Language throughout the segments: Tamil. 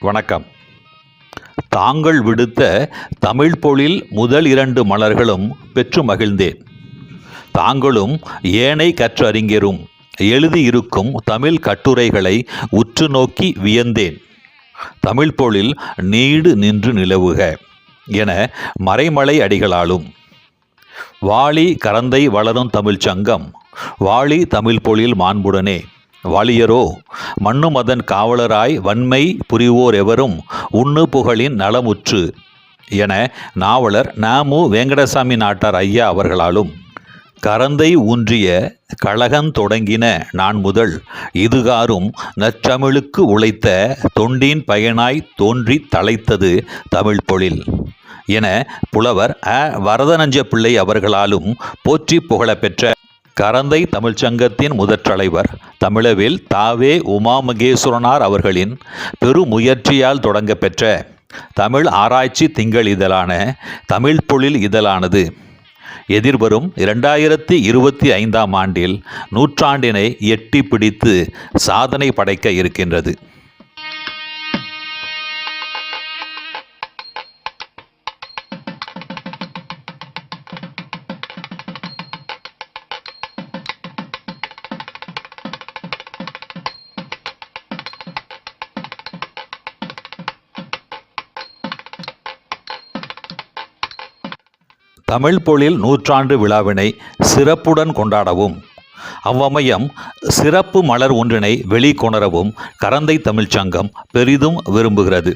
வணக்கம். தாங்கள் விடுத்த தமிழ் பொழில் முதல் இரண்டு மலர்களும் பெற்று மகிழ்ந்தேன். தாங்களும் ஏனை கற்றறிஞரும் எழுதியிருக்கும் தமிழ் கட்டுரைகளை உற்று நோக்கி வியந்தேன். தமிழ் பொழில் நீடு நின்று நிலவுக என மறைமலை அடிகளாலும் வாளி கரந்தை வளரும் தமிழ்ச் சங்கம் வாளி தமிழ் பொழில் மாண்புடனே வாலியரோ மண்ணுமதன் காவலராய் வன்மை புரிவோர் எவரும் உண்ணு புகழின் நலமுற்று. என நாவலர் நாமு வேங்கடசாமி நாட்டார் ஐயா அவர்களாலும் கரந்தை ஊன்றிய கழகன் தொடங்கின நான் முதல் இதுகாரும் நற்றமிழுக்கு உழைத்த தொண்டின் பயனாய் தோன்றித் தலைத்தது தமிழ் பொழில். என புலவர் அ. வரதனஞ்ச பிள்ளை அவர்களாலும் போற்றி புகழப்பெற்ற கரந்தை தமிழ்ச்சங்கத்தின் முதற்றலைவர் தமிழவில் தாவே உமாமகேஸ்வரனார் அவர்களின் பெருமுயற்சியால் தொடங்கப்பெற்ற தமிழ் ஆராய்ச்சி திங்கள் இதழான தமிழ் பொழில் இதழானது. எதிர்வரும் இரண்டாயிரத்தி இருபத்தி ஐந்தாம் ஆண்டில் நூற்றாண்டினை எட்டி பிடித்து சாதனை படைக்க இருக்கின்றது. தமிழ் பொழில் நூற்றாண்டு விழாவினை சிறப்புடன் கொண்டாடவும். அவ்வமயம் சிறப்பு மலர் ஒன்றினை வெளிக்கொணரவும் கரந்தை தமிழ்ச் சங்கம் பெரிதும் விரும்புகிறது.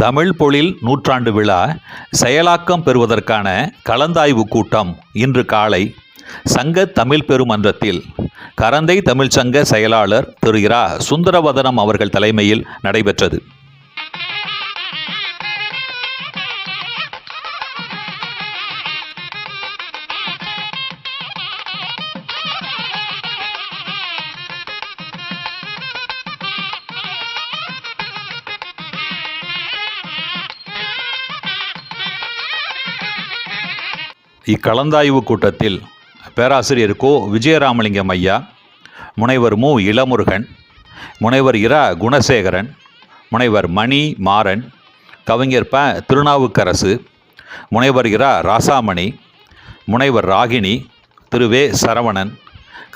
தமிழ் பொழில் நூற்றாண்டு விழா செயலாக்கம் பெறுவதற்கான கலந்தாய்வு கூட்டம் இன்று காலை சங்க தமிழ் பெருமன்றத்தில். கரந்தை தமிழ்ச்சங்க செயலாளர் திரு இரா சுந்தரவதனம் அவர்கள் தலைமையில் நடைபெற்றது. இக்கலந்தாய்வு கூட்டத்தில் பேராசிரியர் கோ. விஜயராமலிங்கம் ஐயா முனைவர் மு. இளமுருகன் முனைவர் இரா. குணசேகரன் முனைவர் மணி மாறன் கவிஞர் ப. திருநாவுக்கரசு முனைவர் இரா. ராசாமணி முனைவர் ராகினி திரு. வே. சரவணன்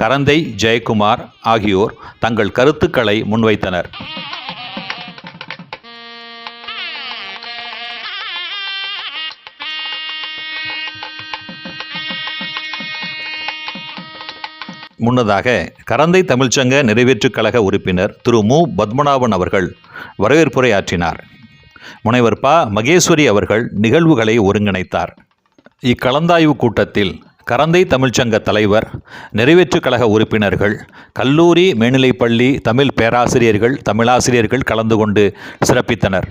கரந்தை ஜெயக்குமார் ஆகியோர் தங்கள் கருத்துக்களை முன்வைத்தனர். முன்னதாக கரந்தை தமிழ்ச்சங்க நிறைவேற்றுக் கழக உறுப்பினர் திரு மு. பத்மநாபன் அவர்கள் வரவேற்புரை ஆற்றினார் முனைவர் ப. மகேஸ்வரி அவர்கள் நிகழ்வுகளை ஒருங்கிணைத்தார். இக்கலந்தாய்வு கூட்டத்தில் கரந்தை தமிழ்ச்சங்க தலைவர் நிறைவேற்றுக் கழக உறுப்பினர்கள் கல்லூரி மேல்நிலைப்பள்ளி தமிழ் பேராசிரியர்கள் தமிழாசிரியர்கள் கலந்து கொண்டு சிறப்பித்தனர்.